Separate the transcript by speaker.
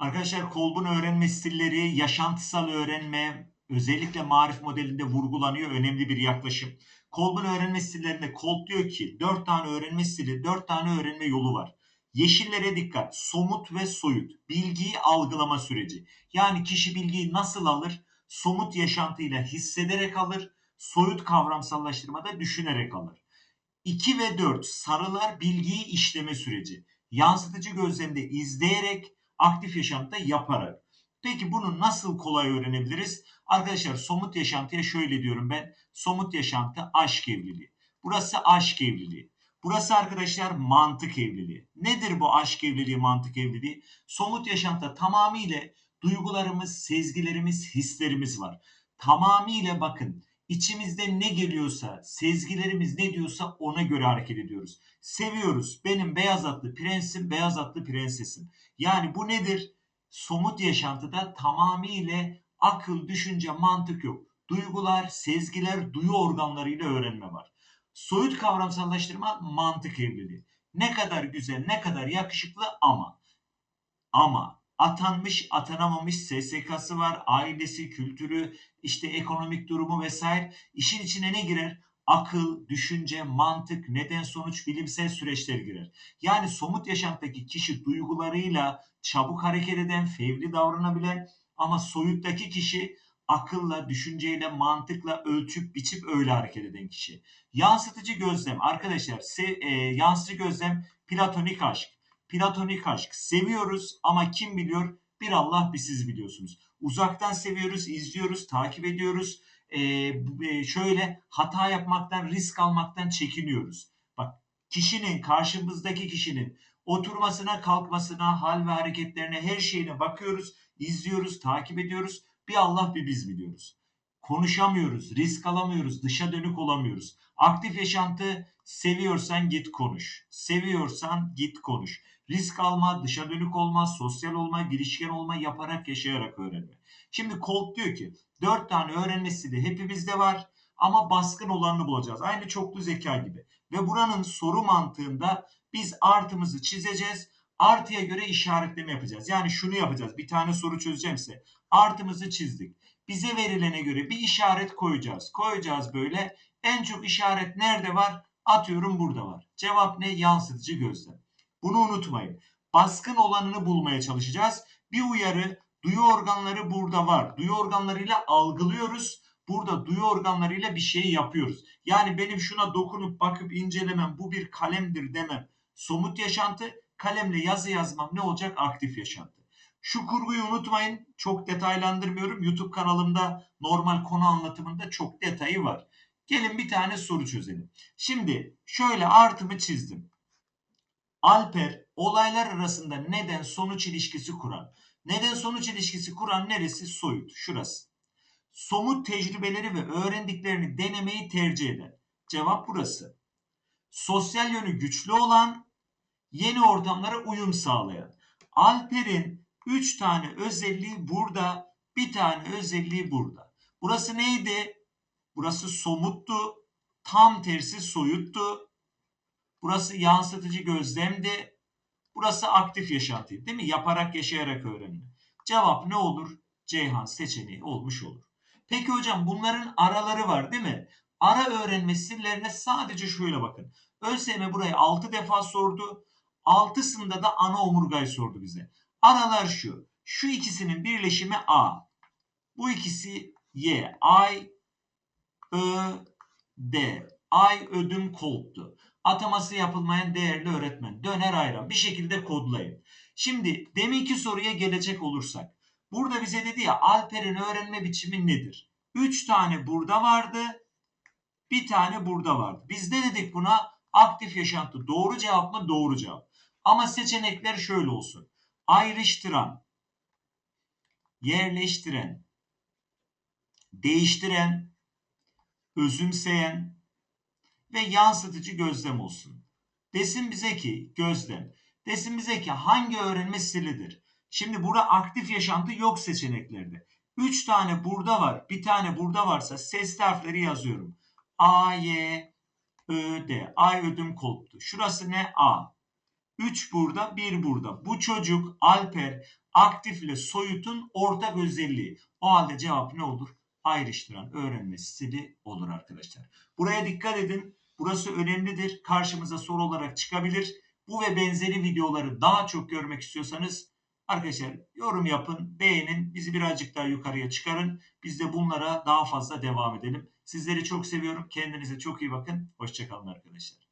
Speaker 1: Arkadaşlar Kolb'un öğrenme stilleri, yaşantısal öğrenme, özellikle marif modelinde vurgulanıyor. Önemli bir yaklaşım. Kolb'un öğrenme stillerinde Kolb diyor ki 4 tane öğrenme stili, 4 tane öğrenme yolu var. Yeşillere dikkat. Somut ve soyut. Bilgiyi algılama süreci. Yani kişi bilgiyi nasıl alır? Somut yaşantıyla hissederek alır. Soyut kavramsallaştırmada düşünerek alır. 2 ve 4 sarılar bilgiyi işleme süreci. Yansıtıcı gözlemde izleyerek, aktif yaşamda yaparak. Peki bunu nasıl kolay öğrenebiliriz? Arkadaşlar somut yaşantıya şöyle diyorum ben. Somut yaşantı aşk evliliği. Burası aşk evliliği. Burası arkadaşlar mantık evliliği. Nedir bu aşk evliliği, mantık evliliği? Somut yaşantıda tamamıyla duygularımız, sezgilerimiz, hislerimiz var. Tamamıyla bakın içimizde ne geliyorsa, sezgilerimiz ne diyorsa ona göre hareket ediyoruz. Seviyoruz. Benim beyaz atlı prensim, beyaz atlı prensesim. Yani bu nedir? Somut yaşantıda tamamıyla akıl, düşünce, mantık yok. Duygular, sezgiler, duyu organlarıyla öğrenme var. Soyut kavramsallaştırma mantık evliliği. Ne kadar güzel, ne kadar yakışıklı ama ama atanmış, atanamamış SSK'sı var, ailesi, kültürü, işte ekonomik durumu vesaire. İşin içine ne girer? Akıl, düşünce, mantık, neden sonuç bilimsel süreçler girer. Yani somut yaşamdaki kişi duygularıyla çabuk hareket eden, fevri davranabilen ama soyuttaki kişi akılla, düşünceyle, mantıkla ölçüp biçip öyle hareket eden kişi. Yansıtıcı gözlem arkadaşlar se, e, yansıtıcı gözlem platonik aşk. Platonik aşk seviyoruz ama kim biliyor? Bir Allah bir siz biliyorsunuz. Uzaktan seviyoruz, izliyoruz, takip ediyoruz. Ee, şöyle hata yapmaktan, risk almaktan çekiniyoruz. Bak kişinin, karşımızdaki kişinin oturmasına, kalkmasına, hal ve hareketlerine, her şeyine bakıyoruz, izliyoruz, takip ediyoruz. Bir Allah bir biz biliyoruz. Konuşamıyoruz, risk alamıyoruz, dışa dönük olamıyoruz. Aktif yaşantı seviyorsan git konuş. Seviyorsan git konuş. Risk alma, dışa dönük olma, sosyal olma, girişken olma yaparak yaşayarak öğrenme. Şimdi Colt diyor ki dört tane öğrenme stili hepimizde var ama baskın olanını bulacağız. Aynı çoklu zeka gibi. Ve buranın soru mantığında biz artımızı çizeceğiz. Artıya göre işaretleme yapacağız. Yani şunu yapacağız. Bir tane soru çözeceğimse artımızı çizdik. Bize verilene göre bir işaret koyacağız. Koyacağız böyle. En çok işaret nerede var? Atıyorum burada var. Cevap ne? Yansıtıcı gözlem. Bunu unutmayın. Baskın olanını bulmaya çalışacağız. Bir uyarı, duyu organları burada var. Duyu organlarıyla algılıyoruz. Burada duyu organlarıyla bir şey yapıyoruz. Yani benim şuna dokunup bakıp incelemem, bu bir kalemdir demem. Somut yaşantı, kalemle yazı yazmam ne olacak? Aktif yaşantı. Şu kurguyu unutmayın. Çok detaylandırmıyorum. YouTube kanalımda normal konu anlatımında çok detayı var. Gelin bir tane soru çözelim. Şimdi şöyle artımı çizdim. Alper olaylar arasında neden sonuç ilişkisi kuran. Neden sonuç ilişkisi kuran neresi? Soyut. Şurası. Somut tecrübeleri ve öğrendiklerini denemeyi tercih eden. Cevap burası. Sosyal yönü güçlü olan, yeni ortamlara uyum sağlayan. Alper'in 3 tane özelliği burada, bir tane özelliği burada. Burası neydi? Burası somuttu. Tam tersi soyuttu. Burası yansıtıcı gözlemdi. Burası aktif yaşantıydı değil mi? Yaparak yaşayarak öğrenme. Cevap ne olur? Ceyhan seçeneği olmuş olur. Peki hocam bunların araları var değil mi? Ara öğrenme stillerine sadece şöyle bakın. ÖSYM burayı 6 defa sordu. 6'sında da ana omurgayı sordu bize. Aralar şu. Şu ikisinin birleşimi A. Bu ikisi Y. Ay, Ö, D. Ay ödüm kolptu. Ataması yapılmayan değerli öğretmen. Döner ayran. Bir şekilde kodlayın. Şimdi deminki soruya gelecek olursak. Burada bize dedi ya Alper'in öğrenme biçimi nedir? 3 tane burada vardı. Bir tane burada vardı. Biz ne dedik buna? Aktif yaşantı. Doğru cevap mı? Doğru cevap. Ama seçenekler şöyle olsun. Ayrıştıran, yerleştiren, değiştiren, özümseyen ve yansıtıcı gözlem olsun. Desin bize ki gözlem. Desin bize ki hangi öğrenme stilidir? Şimdi burada aktif yaşantı yok seçeneklerde. 3 tane burada var. Bir tane burada varsa ses harfleri yazıyorum. A, Y, Ö, D. Ay ödüm koptu. Şurası ne? A. 3 burada, 1 burada. Bu çocuk Alper aktifle soyutun ortak özelliği. O halde cevap ne olur? Ayrıştıran öğrenme stili olur arkadaşlar. Buraya dikkat edin. Burası önemlidir. Karşımıza soru olarak çıkabilir. Bu ve benzeri videoları daha çok görmek istiyorsanız arkadaşlar yorum yapın, beğenin, bizi birazcık daha yukarıya çıkarın. Biz de bunlara daha fazla devam edelim. Sizleri çok seviyorum. Kendinize çok iyi bakın. Hoşçakalın arkadaşlar.